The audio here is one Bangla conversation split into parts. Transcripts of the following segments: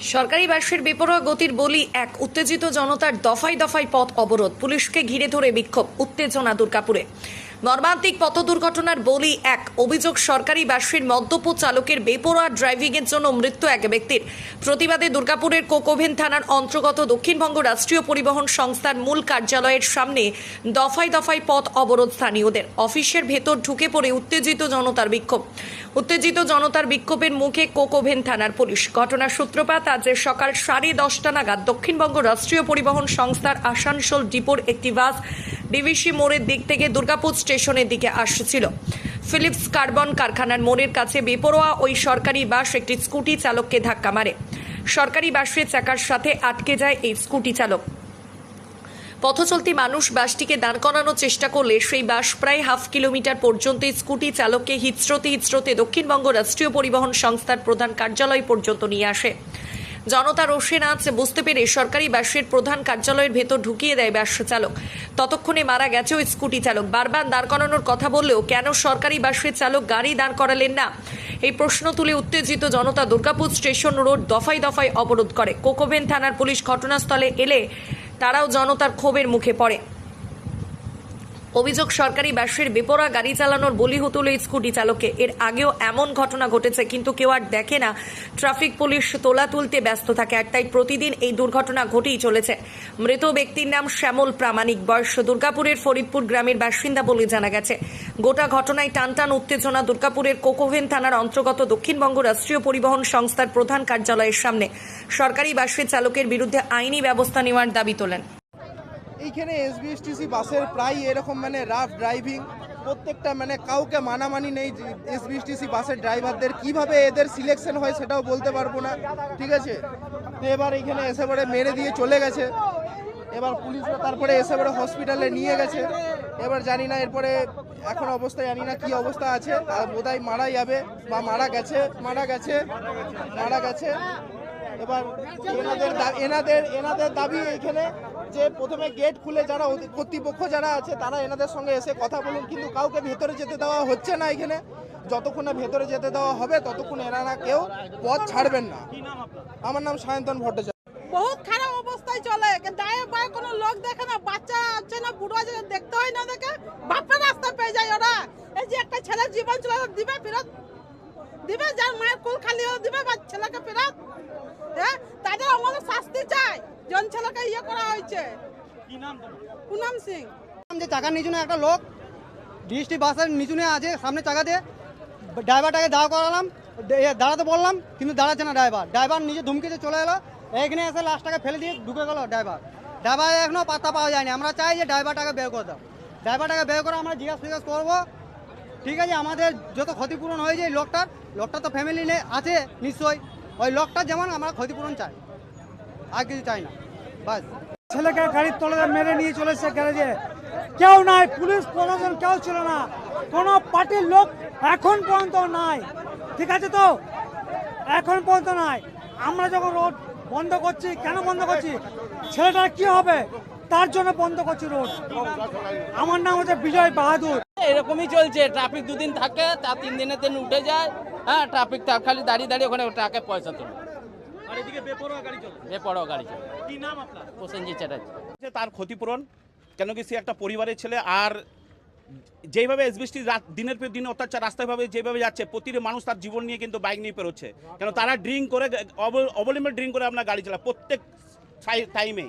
সরকারি বাসের বেপরোয়া গতির বলি এক। উত্তেজিত জনতার দফায় দফায় পথ অবরোধ। পুলিশকে ঘিরে ধরে বিক্ষোভ, উত্তেজনা দুর্গাপুরে। মর্মান্তিক পথ দুর্ঘটনার বলি এক। অভিযোগ, সরকারি বাসের মদ্যপ চালকের বেপরোয়া ড্রাইভিংয়ের জন্য মৃত্যু এক ব্যক্তির। প্রতিবাদে দুর্গাপুরের কোকোভেন থানার অন্তর্গত দক্ষিণবঙ্গ রাষ্ট্রীয় পরিবহন সংস্থার মূল কার্যালয়ের সামনে দফায় দফায় পথ অবরোধ স্থানীয়দের। অফিসের ভেতর ঢুকে পড়ে উত্তেজিত জনতার বিক্ষোভ। উত্তেজিত জনতার বিক্ষোভের মুখে কোকোভেন থানার পুলিশ। ঘটনার সূত্রপাত আজ সকাল সাড়ে দশটা নাগাদ দক্ষিণবঙ্গ রাষ্ট্রীয় পরিবহন সংস্থার আসানসোল ডিপোর একটি বাস ডিভিসি মোড়ের দিক থেকে দুর্গাপুর স্টেশনের দিকে আসছিল। ফিলিপস কার্বন কারখানার মোড়ের কাছে বেপরোয়া ওই সরকারি বাস একটি স্কুটি চালককে ধাক্কা মারে। সরকারি বাসের চাকার সাথে আটকে যায় এই স্কুটি চালক। পথচলতি মানুষ বাসটিকে দাঁড় করানোর চেষ্টা করলে সেই বাস প্রায় হাফ কিলোমিটার পর্যন্ত স্কুটি চালককে হিচড়তে হিচড়তে দক্ষিণবঙ্গ রাষ্ট্রীয় পরিবহন সংস্থার প্রধান কার্যালয় পর্যন্ত নিয়ে আসে। জনতা রোষে নাচ বুঝতে পেরে সরকারি বাসের প্রধান কার্যালয়ের ভেতর ঢুকিয়ে দেয় বাস চালক। ততক্ষণে মারা গেছে ওই স্কুটি চালক। বারবার দাঁড় করানোর কথা বললেও কেন সরকারি বাসের চালক গাড়ি দাঁড় করালেন না? এই প্রশ্ন তুলে উত্তেজিত জনতা দুর্গাপুর স্টেশন রোড দফায় দফায় অবরোধ করে। কোকোভেন থানার পুলিশ ঘটনাস্থলে এলে তারাও জনতার ক্ষোভের মুখে পড়ে। অভিযোগ, সরকারি বাসের বেপরা গাড়ি চালানোর বলি হতো স্কুটি চালককে। এর আগেও এমন ঘটনা ঘটেছে, কিন্তু কেউ আর দেখে না। ট্রাফিক পুলিশ তোলা তুলতে ব্যস্ত থাকে, আর তাই প্রতিদিন এই দুর্ঘটনা ঘটেই চলেছে। মৃত ব্যক্তির নাম শ্যামল প্রামাণিক। বয়স দুর্গাপুরের ফরিদপুর গ্রামের বাসিন্দা বলে জানা গেছে। গোটা ঘটনায় টানটান উত্তেজনা দুর্গাপুরের কোকোভেন থানার অন্তর্গত দক্ষিণবঙ্গ রাষ্ট্রীয় পরিবহন সংস্থার প্রধান কার্যালয়ের সামনে। সরকারি বাসের চালকের বিরুদ্ধে আইনি ব্যবস্থা নেওয়ার দাবি তোলেন। এইখানে এসবিএসটিসি বাসের প্রায় এরকম মানে রাফ ড্রাইভিং প্রত্যেকটা মানে কাউকে মানামানি নেই এসবিএসটিসি বাসের ড্রাইভারদের কীভাবে এদের সিলেকশন হয় সেটাও বলতে পারব না, ঠিক আছে? তো এবার এইখানে এসে পরে মেরে দিয়ে চলে গেছে। এবার পুলিশরা তারপরে এসে পরে হসপিটালে নিয়ে গেছে। এবার জানি না এরপরে এখন অবস্থা জানি না কি অবস্থা আছে। বোধহয় মারা যাবে বা মারা গেছে মারা গেছে মারা গেছে। এবার এনাদের এনাদের এনাদের দাবি এইখানে যে প্রথমে গেট খুলে যারা কর্তৃপক্ষ যারা আছে তারা এনাদের সঙ্গে এসে কথা বলুন। কিন্তু কাউকে ভেতরে যেতে দেওয়া হচ্ছে না এখানে। যতক্ষণ না ভেতরে যেতে দেওয়া হবে ততক্ষণ এনারা কেউ পথ ছাড়বেন না। আমার নাম সায়ন্তন ভট্টাচার্য। বহুত খারাপ অবস্থায় চলে। দায়ে বায়ে কোনো লোক দেখে না বাচ্চা আছে না বুড়ো আছে দেখতে হয় না দেখে। বাপের রাস্তা পেয়ে যায় ওরা। এই যে একটা ছেলের জীবন চলে দিবে ফেরত। দিবে যার মায়ের কুল খালি দিবে বা ছেলেকে ফেরত হ্যাঁ তাদের আমাদের শাস্তি চাই জন ছেলেকে ইয়ে করা হয়েছে। পুনাম সিং। যে চাকার নিচুনে একটা লোক ডিএসটি বাসের নিচুনে আছে সামনে চাকাতে ড্রাইভারটাকে দাঁড় করালাম। দাঁড়াতে বললাম কিন্তু দাঁড়াচ্ছে না ড্রাইভার। ড্রাইভার নিজে ধুমকেতে চলে এলো এইখানে এসে লাস্টটাকে ফেলে দিয়ে ঢুকে গেল ড্রাইভার। ড্রাইভার এখনও পাত্তা পাওয়া যায়নি। আমরা চাই যে ড্রাইভারটাকে বের করে দাও। ড্রাইভারটাকে বের করে আমরা জিজ্ঞাসা ফিজ্ঞাসা করব ঠিক আছে আমাদের যত ক্ষতিপূরণ হয়েছে এই লোকটার লোকটা তো ফ্যামিলি আছে নিশ্চয়ই। ওই লোকটার যেমন আমরা ক্ষতিপূরণ চাই। আর কিছু চাই না বাস। ছেলেকে গাড়ির তলে মেরে নিয়ে চলেছে গ্যারেজে। কেউ নাই পুলিশ প্রশাসন কেউ ছিল না। কোনো পার্টির লোক এখন পর্যন্ত নাই। ঠিক আছে তো? এখন পর্যন্ত নাই। আমরা যখন রোড বন্ধ করছি কেন বন্ধ করছি? ছেলেটার কি হবে? তার জন্য বন্ধ করছি রোড। আমার নাম হচ্ছে বিজয় বাহাদুর। এরকমই চলছে ট্রাফিক দুদিন থাকে তা তিন দিনের দিন উঠে যায়। হ্যাঁ ট্রাফিক খালি দাঁড়িয়ে দাঁড়িয়ে ওখানে ট্রাকে পয়সা তোলে। বেপরোয়া গাড়ি চলে। প্রসেনজিৎ চ্যাটার্জি। তার ক্ষতিপূরণ কেন কি সে একটা পরিবারের ছেলে আর যেইভাবে এসবিএসটি দিনের পর দিন অত্যাচার রাস্তায় ভাবে যেভাবে যাচ্ছে প্রতিটি মানুষ তার জীবন নিয়ে কিন্তু বাইক নিয়ে পেরোচ্ছে কেন তারা ড্রিঙ্ক করে অব- অবলম্বন ড্রিঙ্ক করে আপনার গাড়ি চালায় প্রত্যেক টাইমে।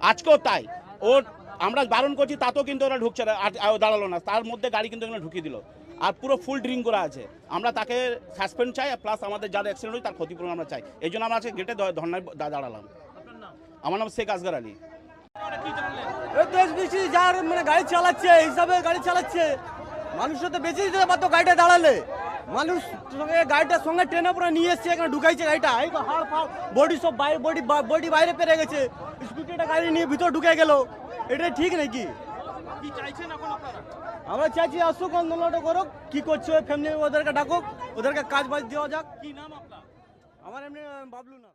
আজকেও তাই? ও আমরা বারণ করছি তাতেও কিন্তু ওরা ঢুকছে না দাঁড়াল না। তার মধ্যে গাড়ি কিন্তু ঢুকিয়ে দিল। আর পুরো ফুল ড্রিঙ্ক করা আছে। আমরা তাকে সাসপেন্ড চাই প্লাস আমাদের যারা অ্যাক্সিডেন্ট হয়েছে তার ক্ষতিপূরণ আমরা চাই। এই জন্য আমরা আজকে গেটে ধর্নায় দাঁড়ালাম। আমার নাম শেখ আসগার আলী। দেশ বেশি যার মানে গাড়ি চালাচ্ছে হিসাবে গাড়ি চালাচ্ছে। মানুষের তো বেঁচে দিতে পারতো গাড়িটা দাঁড়ালে। মানুষ সঙ্গে গাড়িটার সঙ্গে ট্রেনে পুরো নিয়ে এসছে এখানে ঢুকাইছে গাড়িটা। এই তো হাড় ফাড় বডি সব বাইরে বডি বডি বাইরে পেরে গেছে। স্কুটিটা গাড়ি নিয়ে ভিতর ঢুকে গেল। এটা ঠিক নাকি? আমরা চাইছি আসুক আন্দোলনটা করুক কি করছে ফ্যামিলি ওদেরকে ডাকুক ওদেরকে কাজ বাজ দেওয়া যাক। কি নাম আপনার? আমার এমনি বাবলু নাম।